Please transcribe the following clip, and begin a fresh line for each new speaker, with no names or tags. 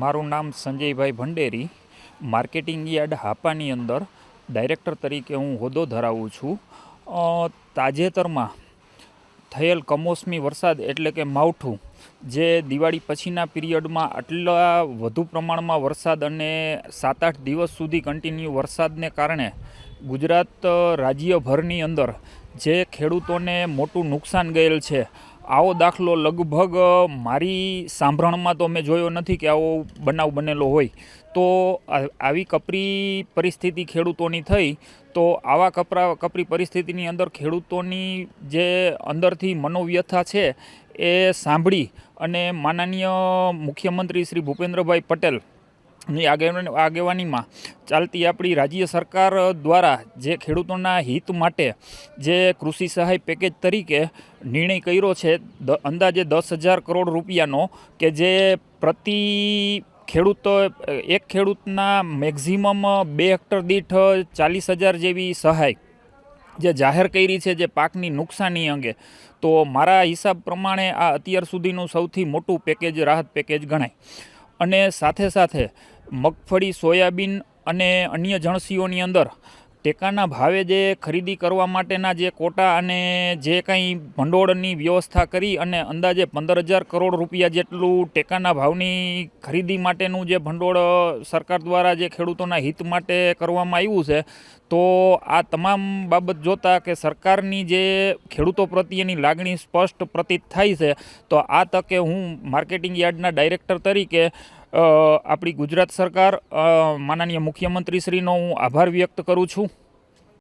મારું નામ સંજયભાઈ Bhanderi. Marketing yard હાપાની અંદર ડાયરેક્ટર તરીકે હું હોદ્દો ધરાવું છું. તાજેતરમાં થયેલ કમોસમી વરસાદ એટલે કે માવઠું, જે દિવાળી પછીના પિરિયડમાં આટલા વધુ પ્રમાણમાં વરસાદ અને સાત આઠ દિવસ સુધી કન્ટિન્યુ વરસાદને કારણે ગુજરાત રાજ્યભરની અંદર જે ખેડૂતોને મોટું નુકસાન ગયેલ છે આવો દાખલો લગભગ મારી સાંભળણમાં તો મેં જોયો નથી કે આવો બનાવ બનેલો હોય. તો આવી કપરી પરિસ્થિતિ ખેડૂતોની થઈ, તો આવા કપરા, કપરી પરિસ્થિતિની અંદર ખેડૂતોની જે અંદરથી મનોવ્યથા છે એ સાંભળી અને માનનીય મુખ્યમંત્રી શ્રી ભૂપેન્દ્રભાઈ પટેલ ની આગેવાની આગેવાનીમાં ચાલતી આપણી રાજ્ય સરકાર દ્વારા જે ખેડૂતોના હિત માટે જે કૃષિ સહાય પેકેજ તરીકે નિર્ણય કર્યો છે અંદાજે દસ હજાર કરોડ રૂપિયાનો કે જે પ્રતિ ખેડૂત, એક ખેડૂતના મેક્ઝિમમ બે હેક્ટર દીઠ ચાલીસ હજાર જેવી સહાય જે જાહેર કરી છે, જે પાકની નુકસાની અંગે. તો મારા હિસાબ પ્રમાણે આ અત્યાર સુધીનું સૌથી મોટું પેકેજ, રાહત પેકેજ ગણાય. અને સાથે સાથે મગફળી, સોયાબીન અને અન્ય જણસીઓની અંદર ટેકાના ભાવે જે ખરીદી કરવા માટેના જે કોટા અને જે કંઈ ભંડોળની વ્યવસ્થા કરી અને અંદાજે પંદર હજાર કરોડ રૂપિયા જેટલું ટેકાના ભાવની ખરીદી માટેનું જે ભંડોળ સરકાર દ્વારા જે ખેડૂતોના હિત માટે કરવામાં આવ્યું છે, તો આ તમામ બાબત જોતાં કે સરકારની જે ખેડૂતો પ્રત્યેની લાગણી સ્પષ્ટ પ્રતીત થાય છે, તો આ તકે હું માર્કેટિંગ યાર્ડના ડાયરેક્ટર તરીકે આપણી ગુજરાત સરકાર માનનીય મુખ્યમંત્રીશ્રીનો હું આભાર વ્યક્ત કરું છું.